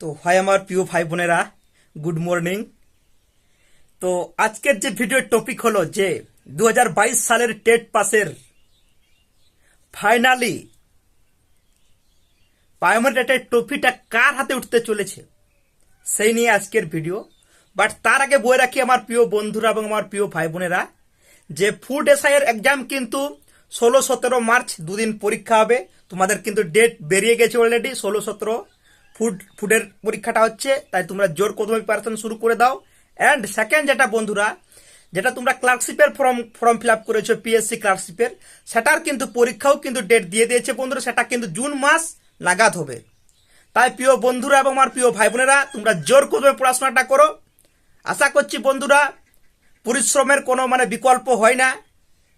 তো হয় আমার প্রিয় ভাই বোনেরা গুড মর্নিং তো আজকের যে ভিডিওর টপিক হলো যে দু হাজার বাইশ সালের টেট পাসের ফাইনালি প্রাইমারি টেটের ট্রফিটা কার হাতে উঠতে চলেছে, সেই নিয়ে আজকের ভিডিও বাট তার আগে বয়ে রাখি আমার প্রিয় বন্ধুরা এবং আমার প্রিয় ভাই বোনেরা, যে ফুড এসআইয়ের এক্সাম কিন্তু ষোলো সতেরো মার্চ দুদিন পরীক্ষা হবে। তোমাদের কিন্তু ডেট বেরিয়ে গেছে অলরেডি ষোলো সতেরো। ফুড ফুডের পরীক্ষাটা হচ্ছে, তাই তোমরা জোর কদমে প্রিপারেশন শুরু করে দাও। অ্যান্ড সেকেন্ড যেটা বন্ধুরা, যেটা তোমরা ক্লার্কশিপের ফর্ম ফর্ম ফিল আপ করেছ পিএসসি ক্লার্কশিপের সেটার কিন্তু পরীক্ষাও কিন্তু ডেট দিয়ে দিয়েছে বন্ধুরা, সেটা কিন্তু জুন মাস নাগাদ হবে। তাই প্রিয় বন্ধুরা এবং আমার প্রিয় ভাই বোনেরা তোমরা জোর কদমে পড়াশোনাটা করো। আশা করছি বন্ধুরা, পরিশ্রমের কোনো মানে বিকল্প হয় না।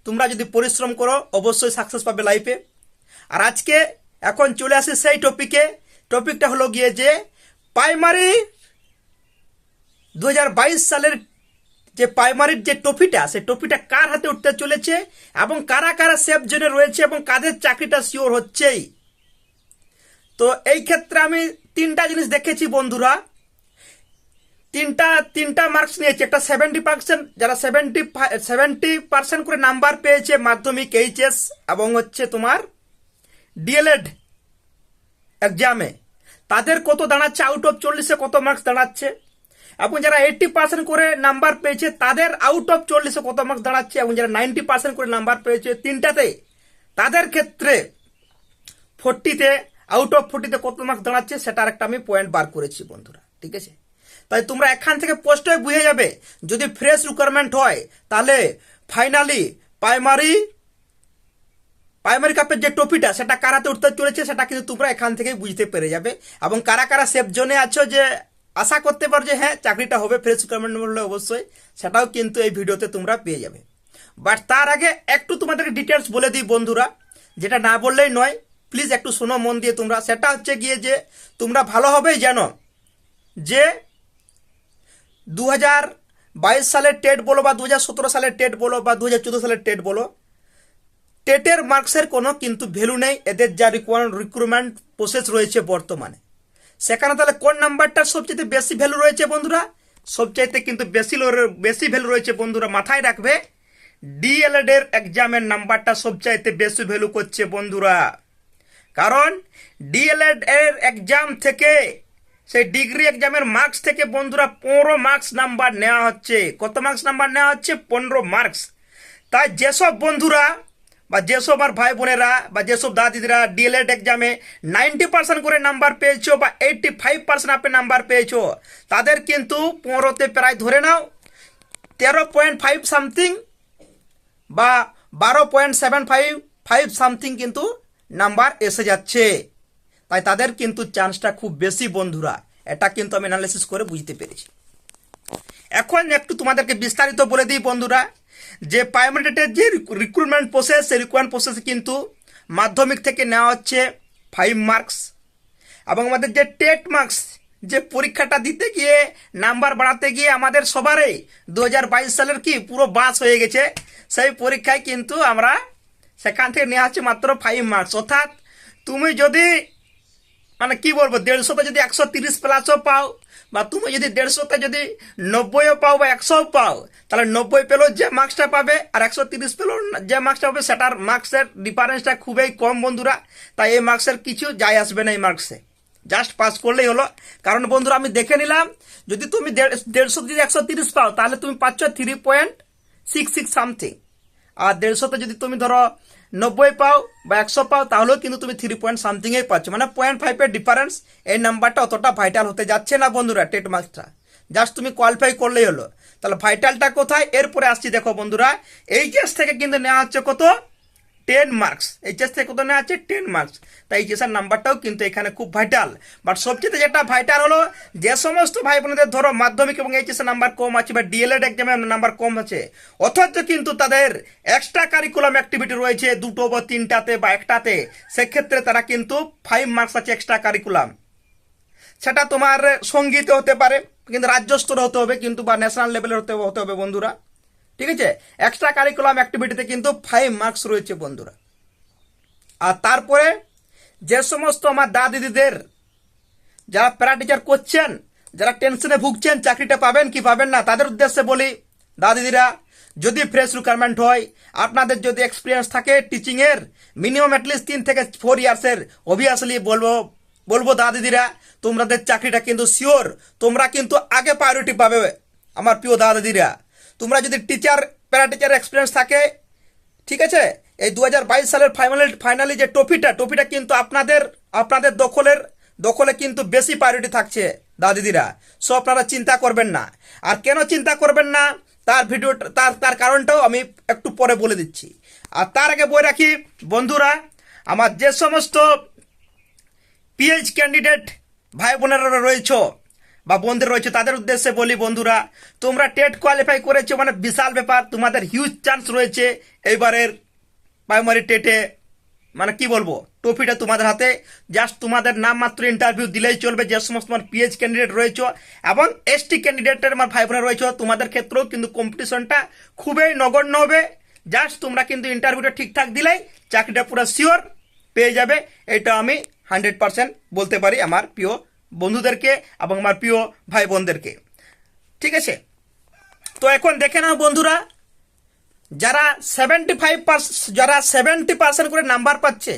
তোমরা যদি পরিশ্রম করো, অবশ্যই সাকসেস পাবে লাইফে আর আজকে এখন চলে আসি সেই টপিকে টপিকটা হলো গিয়ে যে প্রাইমারি দু হাজার বাইশ সালের যে প্রাইমারির যে ট্রফিটা, সেই ট্রফিটা কার হাতে উঠতে চলেছে এবং কারা কারা সেফ জোনে রয়েছে এবং কাদের চাকরিটা শিওর হচ্ছেই? তো এই ক্ষেত্রে আমি তিনটা জিনিস দেখেছি বন্ধুরা। তিনটা তিনটা মার্কস নিয়েছে। একটা সেভেন্টি পার্সেন্ট যারা সেভেন্টি সেভেন্টি পার্সেন্ট করে নাম্বার পেয়েছে মাধ্যমিক এইচএস এবং হচ্ছে তোমার ডিএলএড এক্সামে তাদের কত দাঁড়াচ্ছে? আউট অফ চল্লিশে কত মার্কস দাঁড়াচ্ছে? এবং যারা এইটটি পার্সেন্ট করে নাম্বার পেয়েছে, তাদের আউট অফ চল্লিশে কত মার্কস দাঁড়াচ্ছে? এবং যারা নাইনটি পার্সেন্ট করে নাম্বার পেয়েছে তিনটাতে, তাদের ক্ষেত্রে ফোরটিতে আউট অফ ফোরটিতে কত মার্কস দাঁড়াচ্ছে? সেটার একটা আমি পয়েন্ট বার করেছি, বন্ধুরা। ঠিক আছে? তাই তোমরা এখান থেকে স্পষ্টই বুঝে যাবে, যদি ফ্রেশ রিকোয়ারমেন্ট হয়, তাহলে ফাইনালি প্রাইমারি প্রাইমারি কাপের যে ট্রফিটা সেটা কারাতে উঠতে চলেছে, সেটা কিন্তু তোমরা এখান থেকেই বুঝতে পেরে যাবে। এবং কারা কারা সেফ জোনে আছো যে আশা করতে পারো যে হ্যাঁ চাকরিটা হবে ফ্রেশ রিকোয়ারমেন্ট হলে অবশ্যই, সেটাও কিন্তু এই ভিডিওতে তোমরা পেয়ে যাবে। বাট তার আগে একটু তোমাদেরকে ডিটেলস বলে দিই বন্ধুরা, যেটা না বললেই নয় প্লিজ একটু শোনো মন দিয়ে তোমরা। সেটা হচ্ছে গিয়ে যে, তোমরা ভালো ভালোভাবেই জানো যে দু বাইশ সালের টেট বলো বা দু হাজার সতেরো সালের টেট বলো বা দু হাজার চোদ্দ সালের টেট বলো টেটের মার্কসের কোনো কিন্তু ভ্যালু নেই, এদের যা রিক্রুটমেন্ট প্রসেস রয়েছে বর্তমানে। সেখানে তাহলে কোন নাম্বারটার সবচেয়ে বেশি ভ্যালু রয়েছে বন্ধুরা? সবচাইতে কিন্তু বেশি বেশি ভ্যালু রয়েছে বন্ধুরা, মাথায় রাখবে। ডিএলএড এর এক্সামের নাম্বারটা সবচাইতে বেশি ভ্যালু করছে বন্ধুরা। কারণ ডিএলএড এর এক্সাম থেকে, সেই ডিগ্রি এক্সামের মার্কস থেকে বন্ধুরা পনেরো মার্কস নাম্বার নেওয়া হচ্ছে। কত মার্কস নাম্বার নেওয়া হচ্ছে? পনেরো মার্কস তাই যেসব বন্ধুরা বা যেসব আমার ভাই বোনেরা বা যেসব দাদিদিরা ডিএলএড এক্সামে নাইনটি পার্সেন্ট করে নাম্বার পেয়েছ বা এইটটি ফাইভ পার্সেন্ট আপনি নাম্বার পেয়েছ, তাদের কিন্তু পনেরোতে প্রায় ধরে নাও তেরো পয়েন্ট ফাইভ সামথিং বা বারো point seven five five something কিন্তু নাম্বার এসে যাচ্ছে। তাই তাদের কিন্তু চান্সটা খুব বেশি বন্ধুরা, এটা কিন্তু আমি অ্যানালিসিস করে বুঝতে পেরেছি। এখন একটু তোমাদেরকে বিস্তারিত বলে দিই বন্ধুরা যে প্রাইমারিটের যে রিক্রুটমেন্ট প্রসেস সেই রিক্রুটমেন্ট প্রসেস কিন্তু মাধ্যমিক থেকে নেওয়া হচ্ছে ফাইভ মার্কস এবং আমাদের যে টেট মার্কস যে পরীক্ষাটা দিতে গিয়ে নাম্বার বাড়াতে গিয়ে আমাদের সবারই দু হাজার বাইশ সালের কি পুরো বাস হয়ে গেছে। সেই পরীক্ষায় কিন্তু আমরা সেখান থেকে নেওয়া হচ্ছে মাত্র ফাইভ মার্কস অর্থাৎ তুমি যদি মানে কি বলব, দেড়শোতে যদি একশো তিরিশ প্লাসও পাও বা তুমি যদি দেড়শোতে যদি নব্বইও পাও বা একশোও পাও, তাহলে নব্বই পেলেও যে মার্কসটা পাবে আর একশো তিরিশ পেলেও যে মার্কসটা পাবে, সেটার মার্কসের ডিফারেন্সটা খুবই কম বন্ধুরা। তাই এই মার্কসের কিছু যায় আসবে না এই মার্কসে জাস্ট পাস করলেই হলো। কারণ বন্ধুরা, আমি দেখে নিলাম, যদি তুমি দেড়- দেড়শো যদি একশো তিরিশ পাও, তাহলে তুমি পাচ্ছ three point six six something আর দেড়শোতে যদি তুমি ধরো নব্বই পাও বা একশো পাও, তাহলেও কিন্তু তুমি থ্রি পয়েন্ট সামথিংয়েই পাচ্ছ। মানে পয়েন্ট ফাইভের ডিফারেন্স এই নাম্বারটা অতটা ভাইটাল হতে যাচ্ছে না বন্ধুরা টেট মার্কসটা জাস্ট তুমি কোয়ালিফাই করলেই হলো। তাহলে ভাইটালটা কোথায়? এরপরে আসছি দেখো বন্ধুরা, এই এইচএস থেকে কিন্তু নেওয়া হচ্ছে কত? টেন মার্কস এইচএস থেকে কত নেওয়া আছে? টেন মার্কস তাই এইচএস এর নাম্বারটাও কিন্তু এখানে খুব ভাইটাল বাট সবচেয়ে যেটা ভাইটাল হলো, যে সমস্ত ভাই বোনদের ধরো মাধ্যমিক এবং এইচএস এর নাম্বার কম আছে বা ডিএলএড এক্সামের নাম্বার কম আছে, অথচ কিন্তু তাদের এক্সট্রা কারিকুলাম অ্যাক্টিভিটি রয়েছে দুটো বা তিনটাতে বা একটাতে, সেক্ষেত্রে তারা কিন্তু ফাইভ মার্কস আছে এক্সট্রা কারিকুলাম সেটা তোমার সঙ্গীতে হতে পারে, কিন্তু রাজ্য স্তরে হতে হবে, কিন্তু বা ন্যাশনাল লেভেলের হতে হবে বন্ধুরা। ঠিক আছে? এক্সট্রা কারিকুলাম অ্যাক্টিভিটিতে কিন্তু ফাইভ মার্কস রয়েছে বন্ধুরা। আর তারপরে যে সমস্ত আমার দা দিদিদের, যারা প্যারা টিচার করছেন, যারা টেনশনে ভুগছেন, চাকরিটা পাবেন কি পাবেন না, তাদের উদ্দেশ্যে বলি দাদিদিরা যদি ফ্রেশ রিকোয়ারমেন্ট হয়, আপনাদের যদি এক্সপিরিয়েন্স থাকে টিচিংয়ের মিনিমাম অ্যাটলিস্ট তিন থেকে ফোর ইয়ার্সের অবভিয়াসলি বলব বলব দাদিদিরা তোমাদের চাকরিটা কিন্তু শিওর তোমরা কিন্তু আগে প্রায়োরিটি পাবে আমার প্রিয় দাদিদিরা তোমরা যদি টিচার প্যারা টিচার এক্সপিরিয়েন্স থাকে, ঠিক আছে? এই দু হাজার বাইশ সালের ফাইনালি ফাইনালি যে ট্রফিটা ট্রফিটা কিন্তু আপনাদের আপনাদের দখলের, দখলে কিন্তু বেশি প্রায়োরিটি থাকছে দাদিদিরা। সো আপনারা চিন্তা করবেন না। আর কেন চিন্তা করবেন না? তার ভিডিও তার তার কারণটাও আমি একটু পরে বলে দিচ্ছি। আর তার আগে বলে রাখি, বন্ধুরা, আমার যে সমস্ত পিএইচ ক্যান্ডিডেট ভাই বোনেরা রয়েছ বা বন্ধুরা রয়েছে, তাদের উদ্দেশ্যে বলি বন্ধুরা, তোমরা টেট কোয়ালিফাই করেছ মানে বিশাল ব্যাপার, তোমাদের হিউজ চান্স রয়েছে এইবারের প্রাইমারি টেটে মানে কি বলব ট্রফিটা তোমাদের হাতে। জাস্ট তোমাদের নাম মাত্র ইন্টারভিউ দিলেই চলবে, যে সমস্ত তোমার পিএইচ ক্যান্ডিডেট রয়েছে এবং এসটি ক্যান্ডিডেটের আমার ভাই বোনেরা রয়েছে, তোমাদের ক্ষেত্রেও কিন্তু কম্পিটিশনটা খুবই নগণ্য হবে। জাস্ট তোমরা কিন্তু ইন্টারভিউটা ঠিকঠাক দিলেই চাকরিটা পুরো শিওর পেয়ে যাবে, এটা আমি হান্ড্রেড পার্সেন্ট বলতে পারি আমার প্রিয় বন্ধুদেরকে এবং আমার প্রিয় ভাই বোনদেরকে ঠিক আছে? তো এখন দেখে নাও বন্ধুরা, যারা সেভেন্টি ফাইভ যারা সেভেন্টি পার্সেন্ট করে নাম্বার পাচ্ছে,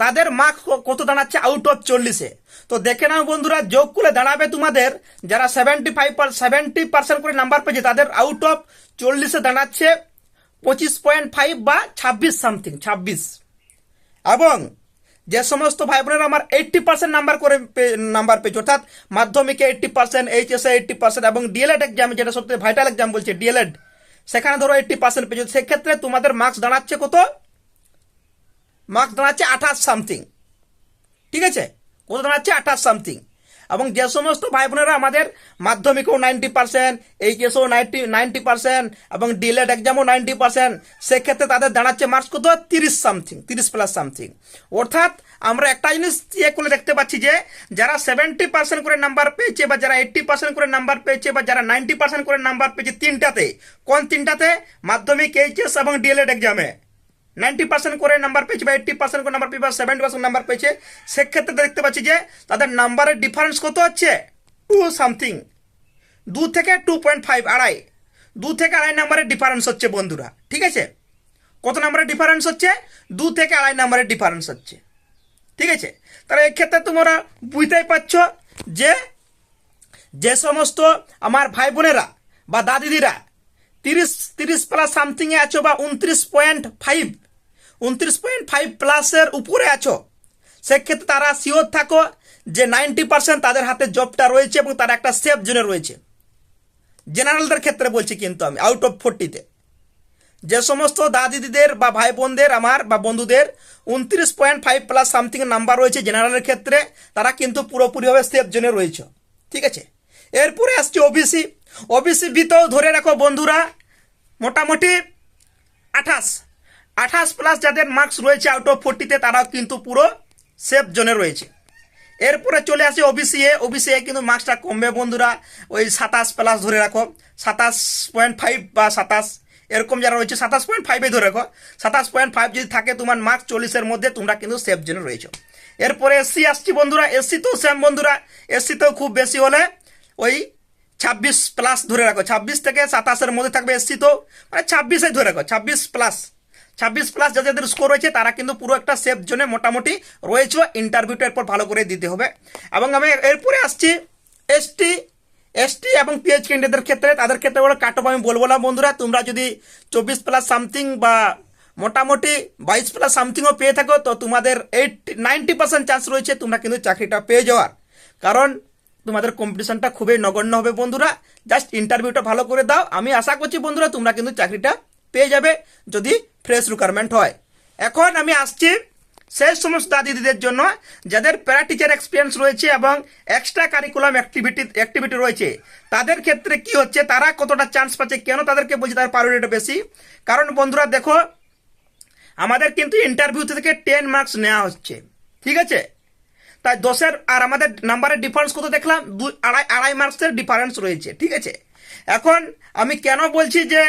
তাদের মার্ক কত দাঁড়াচ্ছে? আউট অফ চল্লিশে। তো দেখে নাও বন্ধুরা, যোগ করে দাঁড়াবে তোমাদের, যারা সেভেন্টি ফাইভ সেভেন্টি পার্সেন্ট করে নাম্বার পেয়েছে, তাদের আউট অফ চল্লিশে দাঁড়াচ্ছে পঁচিশ পয়েন্ট ফাইভ বা ছাব্বিশ সামথিং ছাব্বিশ। এবং যে সমস্ত ভাই বোনেরা আমার এইটটি পার্সেন্ট নাম্বার করে নাম্বার পেয়েছে, অর্থাৎ মাধ্যমিকে এইটটি পার্সেন্ট এইচএসএ এইটটি পার্সেন্ট এবং ডিএলএড এক্সাম যেটা সবথেকে ভাইটাল এক্সাম বলছে ডিএলএড সেখানে ধরো এইটটি পার্সেন্ট পেয়েছে। সেক্ষেত্রে তোমাদের মার্কস দাঁড়াচ্ছে কত? মার্কস দাঁড়াচ্ছে আঠাশ সামথিং ঠিক আছে? কত দাঁড়াচ্ছে? আঠাশ সামথিং এবং যে সমস্ত ভাই বোনেরা আমাদের মাধ্যমিকও নাইনটি পার্সেন্ট, এইচএসও নাইনটি নাইনটি পার্সেন্ট এবং ডিলেট এক্সামও নাইনটি পার্সেন্ট, সেক্ষেত্রে তাদের দাঁড়াচ্ছে মার্কস কত? তিরিশ সামথিং তিরিশ প্লাস সামথিং অর্থাৎ আমরা একটা জিনিস ইয়ে করে দেখতে পাচ্ছি যে, যারা সেভেন্টি পার্সেন্ট করে নাম্বার পেয়েছে বা যারা এইট্টি পার্সেন্ট করে নাম্বার পেয়েছে বা যারা নাইনটি পার্সেন্ট করে নাম্বার পেয়েছে তিনটাতে, কোন তিনটাতে? মাধ্যমিক, এইচএস এবং ডিএলএড এক্সামে। নাইনটি পার্সেন্ট করে নাম্বার পেয়েছে বা এইটটি পার্সেন্ট করে নাম্বার পেয়েছে বা সেভেন্টি পার্সেন্ট নাম্বার পেয়েছে, সেক্ষেত্রে দেখতে পাচ্ছি যে তাদের নাম্বারের ডিফারেন্স কত হচ্ছে? টু সামথিং দু থেকে টু পয়েন্ট ফাইভ আড়াই। দু থেকে আড়াই নাম্বারের ডিফারেন্স হচ্ছে বন্ধুরা, ঠিক আছে? কত নাম্বারের ডিফারেন্স হচ্ছে? দু থেকে আড়াই নাম্বারের ডিফারেন্স হচ্ছে, ঠিক আছে? তাহলে এক্ষেত্রে তোমরা বুঝতেই পারছ যে যে সমস্ত আমার ভাই বোনেরা বা দাদিদিরা তিরিশ তিরিশ প্লাস সামথিংয়ে আছো বা উনত্রিশ পয়েন্ট ফাইভ উনত্রিশ পয়েন্ট ফাইভ প্লাসের উপরে আছো। সেক্ষেত্রে তারা শিওর থাকো যে নাইনটি পার্সেন্ট তাদের হাতে জবটা রয়েছে এবং তারা একটা সেফ জোনে রয়েছে। জেনারেলদের ক্ষেত্রে বলছি কিন্তু আমি আউট অফ ফোরটিতে যে সমস্ত দাদিদিদের বা ভাই বোনদের আমার বা বন্ধুদের উনত্রিশ point five plus something number রয়েছে জেনারেলের ক্ষেত্রে, তারা কিন্তু পুরোপুরিভাবে সেফ জোনে রয়েছে। ঠিক আছে? এরপরে আসছে ওবিসি ওবিসি ভিতও ধরে রাখো বন্ধুরা, মোটামুটি আঠাশ। আঠাশ প্লাস যাদের মার্কস রয়েছে আউট অফ ফোরটিতে তারাও কিন্তু পুরো সেফ জোনে রয়েছে। এরপরে চলে আসে ওবিসি এ ওবিসি এ কিন্তু মার্কসটা কমবে বন্ধুরা, ওই সাতাশ প্লাস ধরে রাখো। সাতাশ পয়েন্ট ফাইভ বা সাতাশ, এরকম যারা রয়েছে, সাতাশ পয়েন্ট ফাইভে ধরে রাখো। সাতাশ পয়েন্ট ফাইভ যদি থাকে তোমার মার্কস চল্লিশের মধ্যে, তোমরা কিন্তু সেফ জোনে রয়েছে। এরপরে এসসি আসছি বন্ধুরা এসসি তো সেম বন্ধুরা এসসিতেও খুব বেশি হলে ওই ছাব্বিশ প্লাস ধরে রাখো। ছাব্বিশ থেকে সাতাশের মধ্যে থাকবে এসসি তো মানে ছাব্বিশে ধরে রাখো, ছাব্বিশ প্লাস ছাব্বিশ প্লাস যাদের স্কোর রয়েছে, তারা কিন্তু পুরো একটা সেফ জোনে মোটামুটি রয়েছে। ইন্টারভিউটা এরপর ভালো করে দিতে হবে। এবং আমি এরপরে আসছি এসটি এসটি এবং পিএইচ ক্যান্ডিডেটদের ক্ষেত্রে। তাদের ক্ষেত্রে বলে কাট অফ আমি বলব না বন্ধুরা। তোমরা যদি চব্বিশ প্লাস সামথিং বা মোটামুটি বাইশ প্লাস সামথিংও পেয়ে থাকো, তো তোমাদের এইট নাইনটি পার্সেন্ট চান্স রয়েছে তোমরা কিন্তু চাকরিটা পেয়ে যাওয়ার। কারণ তোমাদের কম্পিটিশনটা খুবই নগণ্য হবে বন্ধুরা। জাস্ট ইন্টারভিউটা ভালো করে দাও। আমি আশা করছি বন্ধুরা তোমরা কিন্তু চাকরিটা পেয়ে যাবে যদি ফ্রেশ রিকোয়ারমেন্ট হয়। এখন আমি আসছি সেই সমস্ত দিদিদের জন্য, যাদের প্যারা টিচার এক্সপিরিয়েন্স রয়েছে এবং এক্সট্রা কারিকুলাম অ্যাক্টিভিটি অ্যাক্টিভিটি রয়েছে। তাদের ক্ষেত্রে কি হচ্ছে, তারা কতটা চান্স পাচ্ছে, কেন তাদেরকে বলছি তার প্রায়োরিটি বেশি? কারণ বন্ধুরা, দেখো, আমাদের কিন্তু ইন্টারভিউ থেকে টেন মার্কস নেওয়া হচ্ছে। ঠিক আছে? তাই দশের আর আমাদের নাম্বারের ডিফারেন্স কত দেখলাম? দুই আড়াই আড়াই মার্কসের ডিফারেন্স রয়েছে। ঠিক আছে? এখন আমি কেন বলছি যে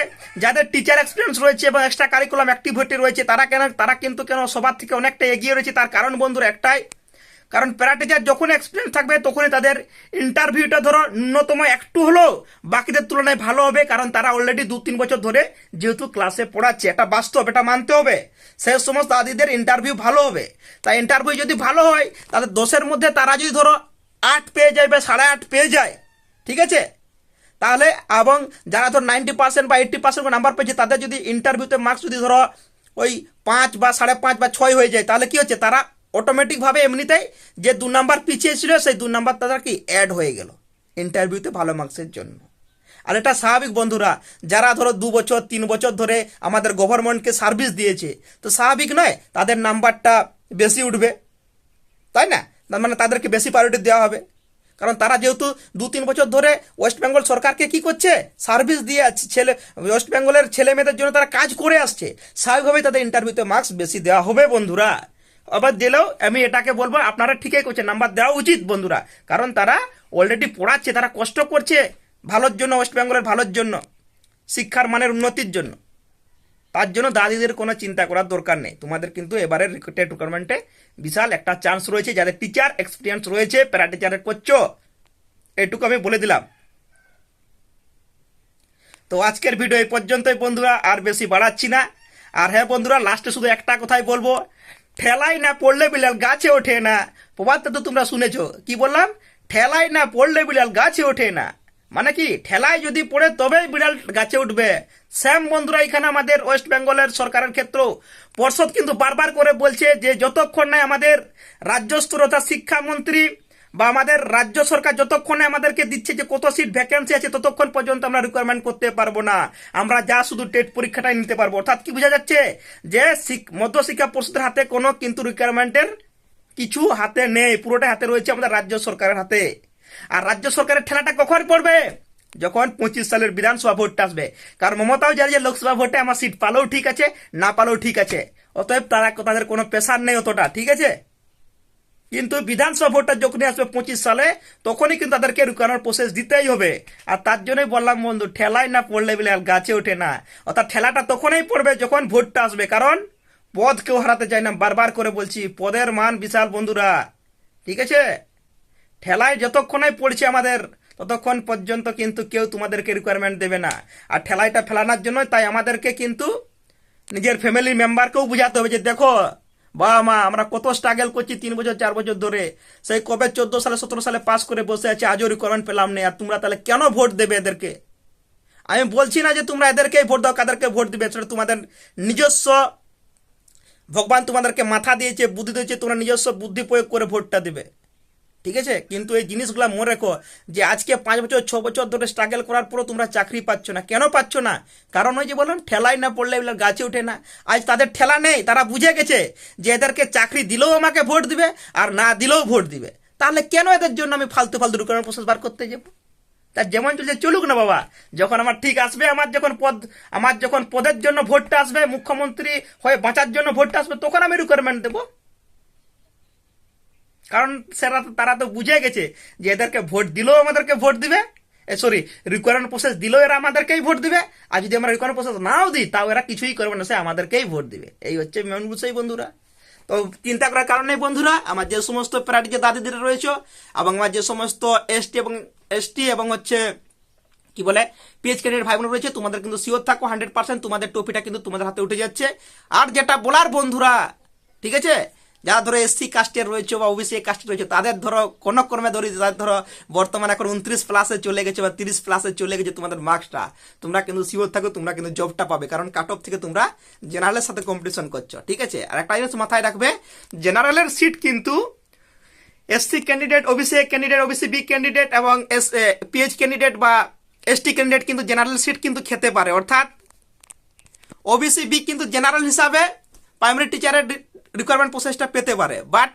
যাদের টিচার এক্সপিরিয়েন্স রয়েছে এবং এক্সট্রা কারিকুলাম অ্যাক্টিভিটি রয়েছে, তারা কেন, তারা কিন্তু কেন সবার থেকে অনেকটা এগিয়ে রয়েছে, তার কারণ বন্ধুরা একটাই। কারণ প্যারাটিচার যখন এক্সপিরিয়েন্স থাকবে, তখনই তাদের ইন্টারভিউটা ধরো ন্যূনতম একটু হলেও বাকিদের তুলনায় ভালো হবে, কারণ তারা অলরেডি দু তিন বছর ধরে যেহেতু ক্লাসে পড়াচ্ছে, এটা বাস্তব, এটা মানতে হবে। সেই সমস্ত দাদিদের ইন্টারভিউ ভালো হবে। তাই ইন্টারভিউ যদি ভালো হয় তাদের দশের মধ্যে তারা যদি ধরো আট পেয়ে যায় বা সাড়ে আট পেয়ে যায়, ঠিক আছে? তাহলে এবং যারা ধর নাইনটি পার্সেন্ট বা এইট্টি পার্সেন্ট নাম্বার পেয়েছে, তাদের যদি ইন্টারভিউতে মার্কস যদি ধরো ওই পাঁচ বা সাড়ে পাঁচ বা ছয় হয়ে যায়, তাহলে কি হচ্ছে? তারা অটোমেটিকভাবে এমনিতেই যে দু নাম্বার পিছিয়ে ছিল, সেই দু নাম্বার তাদের কি অ্যাড হয়ে গেল ইন্টারভিউতে ভালো মার্কসের জন্য। আর এটা স্বাভাবিক বন্ধুরা, যারা ধরো দু বছর, তিন বছর ধরে আমাদের গভর্নমেন্টকে সার্ভিস দিয়েছে, তো স্বাভাবিক নয়, তাদের নাম্বারটা বেশি উঠবে। তাই না? মানে তাদেরকে বেশি প্রায়োরিটি দেওয়া হবে। কারণ তারা যেহেতু দু তিন বছর ধরে ওয়েস্ট বেঙ্গল সরকারকে কি করছে? সার্ভিস দিয়ে আছে, ছেলে ওয়েস্ট বেঙ্গলের ছেলে মেয়েদের জন্য তারা কাজ করে আসছে। স্বাভাবিকভাবেই তাদের ইন্টারভিউতে মার্কস বেশি দেওয়া হবে বন্ধুরা। আবার দিলেও আমি এটাকে বলব, আপনারা ঠিকই করছেন নাম্বার দেওয়া উচিত বন্ধুরা। কারণ তারা অলরেডি পড়াচ্ছে, তারা কষ্ট করছে ভালোর জন্য ওয়েস্ট বেঙ্গলের ভালোর জন্য, শিক্ষার মানের উন্নতির জন্য। তার জন্য দাদিদের কোনো চিন্তা করার দরকার নেই। তোমাদের কিন্তু এবারের রিক্রুটেড রিকোয়ারমেন্টে বিশাল একটা চান্স রয়েছে। যাদের টিচার এক্সপিরিয়েন্স রয়েছে, প্যারা টিচারের করছ, এটুকু আমি বলে দিলাম। তো আজকের ভিডিও এই পর্যন্তই বন্ধুরা, আর বেশি বাড়াচ্ছি না। আর হ্যাঁ বন্ধুরা লাস্টে শুধু একটা কথাই বলব। ঠেলাই না পড়লে বিড়াল গাছে ওঠে না। প্রবাদটা তো তোমরা শুনেছো? কি বললাম? ঠেলাই না পড়লে বিড়াল গাছে ওঠে না। মানে কি, ঠেলায় যদি পড়ে তবেই বিড়াল গাছে উঠবে। স্যাম বন্ধুরা, এখানে আমাদের ওয়েস্ট বেঙ্গলের সরকারের ক্ষেত্রেও পর্ষদ কিন্তু বারবার করে বলছে যে, যতক্ষণ না আমাদের রাজ্য স্তর শিক্ষামন্ত্রী বা আমাদের রাজ্য সরকার যতক্ষণে আমাদেরকে দিচ্ছে যে, কত সিট ভ্যাকেন্সি আছে, ততক্ষণ পর্যন্ত আমরা রিকোয়ারমেন্ট করতে পারব না। আমরা যা শুধু টেট পরীক্ষাটাই নিতে পারব। অর্থাৎ কি বোঝা যাচ্ছে যে, শিক- মধ্যশিক্ষা পর্ষদের হাতে কোনো কিন্তু রিকোয়ারমেন্টের কিছু হাতে নেই। পুরোটা হাতে রয়েছে আমাদের রাজ্য সরকারের হাতে। আর রাজ্য সরকারের ঠেলাটা কখন পড়বে? যখন পঁচিশ সালের বিধানসভা ভোটটা আসবে। কারণ মমতাও জানে যে লোকসভা ভোটে আমার সিট পালেও ঠিক আছে, না পালেও ঠিক আছে। অতএব তারা তাদের কোনো প্রেশার নেই অতটা, ঠিক আছে? কিন্তু বিধানসভা ভোটটা যখনই আসবে পঁচিশ সালে, তখনই কিন্তু তাদেরকে রুকানোর প্রসেস দিতেই হবে। আর তার জন্যই বললাম, বন্ধু ঠেলাই না পড়লে বলে গাছে ওঠে না। অর্থাৎ ঠেলাটা তখনই পড়বে যখন ভোটটা আসবে। কারণ পদ কেউ হারাতে চায় না। বারবার করে বলছি, পদের মান বিশাল, বন্ধুরা। ঠিক আছে? ঠেলায় যতক্ষণই পড়ছে আমাদের, ততক্ষণ পর্যন্ত কিন্তু কেউ তোমাদেরকে রিকোয়ারমেন্ট দেবে না। আর ঠেলাইটা ফেলানোর জন্য তাই আমাদেরকে কিন্তু নিজের ফ্যামিলি মেম্বারকেও বুঝাতে হবে যে দেখো, বাবা মা, আমরা কত স্ট্রাগল করছি তিন বছর, চার বছর ধরে। সেই কবে চোদ্দ সালে, সতেরো সালে পাস করে বসে আছে, আজও রিকোয়ারমেন্ট পেলাম নেই। আর তোমরা তাহলে কেন ভোট দেবে এদেরকে? আমি বলছি না যে তোমরা এদেরকেই ভোট দাও, কাদেরকে ভোট দিবে, সেটা তোমাদের নিজস্ব, ভগবান তোমাদেরকে মাথা দিয়েছে, বুদ্ধি দিয়েছে, তোমরা নিজস্ব বুদ্ধি প্রয়োগ করে ভোটটা দিবে। ঠিক আছে? কিন্তু এই জিনিসগুলো মনে রেখো যে আজকে পাঁচ বছর, ছ বছর ধরে স্ট্রাগল করার পরও তোমরা চাকরি পাচ্ছ না। কেন পাচ্ছ না? কারণ ওই যে বললাম, ঠেলাই না পড়লে এগুলো গাছে ওঠে না। আজ তাদের ঠেলা নেই, তারা বুঝে গেছে যে এদেরকে চাকরি দিলেও আমাকে ভোট দিবে আর না দিলেও ভোট দিবে। তাহলে কেন এদের জন্য আমি ফালতু ফালতু রিকোয়ারমেন্ট প্রসেস বার করতে যাব? তার যেমন চলছে, চলুক না বাবা। যখন আমার ঠিক আসবে, আমার যখন পদ, আমার যখন পদের জন্য ভোটটা আসবে, মুখ্যমন্ত্রী হয়ে বাঁচার জন্য ভোটটা আসবে, তখন আমি রিকোয়ারমেন্ট দেবো। কারণ সেরা তারা তো বুঝে গেছে যে এদেরকে ভোট দিলেও আমাদেরকে ভোট দিবে। সরি রিকোয়ারমেন্ট প্রসেস দিলেও এরা আমাদেরকেই ভোট দিবে। আর যদি আমরা রিকোয়ারমেন্ট প্রসেস নাও দিই, তাও এরা কিছুই করবে না, সে আমাদেরকেই ভোট দিবে। এই হচ্ছে মেন বিষয় বন্ধুরা। তো চিন্তা করার কারণে বন্ধুরা, আমার যে সমস্ত যে দাদিদিরা রয়েছে, এবং আমার যে সমস্ত এসটি এবং এসটি এবং হচ্ছে, কি বলে পিএইচ ক্যান্ডিডেট ভাই বোন রয়েছে, তোমাদের কিন্তু সিওর থাকো হান্ড্রেড পার্সেন্ট তোমাদের টপিটা কিন্তু তোমাদের হাতে উঠে যাচ্ছে। আর যেটা বলার বন্ধুরা, ঠিক আছে? যারা ধরো এসসি কাস্টের রয়েছে বা ওবিসি কাস্টে রয়েছে, তাদের ধরো কোনো ক্রমে ধরি তাদের ধরো বর্তমানে এখন উনত্রিশ প্লাসে চলে গেছে বা তিরিশ প্লাসে চলে গেছে তোমাদের মার্কসটা তোমরা কিন্তু সিওর থাকো, তোমরা কিন্তু জবটা পাবে। কারণ কাট অফ থেকে তোমরা জেনারেলের সাথে কম্পিটিশন করছ, ঠিক আছে? আর একটা জিনিস মাথায় রাখবে জেনারেলের সিট কিন্তু SC candidate OBC candidate OBC B candidate এবং এস পিএইচ ক্যান্ডিডেট বা এসটি ক্যান্ডিডেট কিন্তু জেনারেল সিট কিন্তু খেতে পারে। অর্থাৎ ওবিসি বি কিন্তু জেনারেল হিসাবে প্রাইমারি টিচারের রিকোয়ারমেন্ট প্রসেসটা পেতে পারে। বাট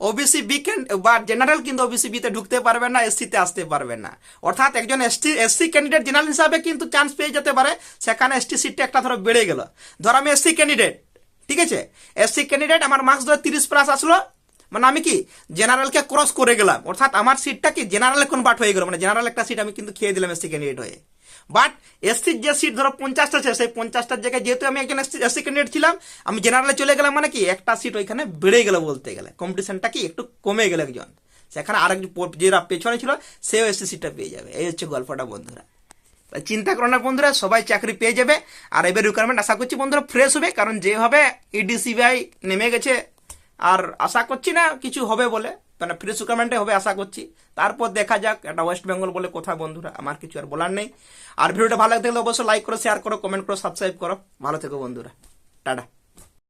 ওবিসি বি ক্যান বা জেনারেল কিন্তু ওবিসি বিতে ঢুকতে পারবে না এসসিতে আসতে পারবে না। অর্থাৎ একজন এসটি এসসি ক্যান্ডিডেট জেনারেল হিসাবে কিন্তু চান্স পেয়ে যেতে পারে, সেখানে এসটি সিটটা একটা ধরো বেড়ে গেল। ধরো আমি এসসি ক্যান্ডিডেট ঠিক আছে? এসসি ক্যান্ডিডেট আমার মার্কস ধরো তিরিশ প্লাস আসলো মানে আমি কি? জেনারেলকে ক্রস করে গেলাম। অর্থাৎ আমার সিটটা কি? জেনারেলে কনভার্ট হয়ে গেল মানে জেনারেল একটা সিট আমি কিন্তু খেয়ে দিলাম এসসি ক্যান্ডিডেট হয়ে। বাট এসসির যে সিট ধরো পঞ্চাশটা আছে, সেই পঞ্চাশটার জায়গায় যেহেতু আমি একজন এসসি এসসি ক্যান্ডিডেট ছিলাম, আমি জেনারেলে চলে গেলাম মানে কি, একটা সিট ওইখানে বেড়ে গেল বলতে গেলে। কম্পিটিশনটা কি একটু কমে গেল একজন। সেখানে আরেক যেটা পেছনে ছিল, সেও এসসি সিটটা পেয়ে যাবে। এই হচ্ছে গল্পটা বন্ধুরা। চিন্তা করো না বন্ধুরা, সবাই চাকরি পেয়ে যাবে। আর এবার রিকোয়ারমেন্ট আশা করছি বন্ধুরা ফ্রেশ হবে, কারণ যেভাবে ইডিসিবিআই নেমে গেছে, আর আশা করছি না কিছু হবে বলে। মানে রিকোয়ারমেন্টে হবে আশা করছি। তারপর দেখা যাক এটা ওয়েস্ট বেঙ্গল বলে কোথায় বন্ধুরা, আমার কিছু আর বলার নেই। আর ভিডিওটা ভালো লাগলে অবশ্যই লাইক করো শেয়ার করো কমেন্ট করো সাবস্ক্রাইব করো। ভালো থেকো বন্ধুরা। টাটা।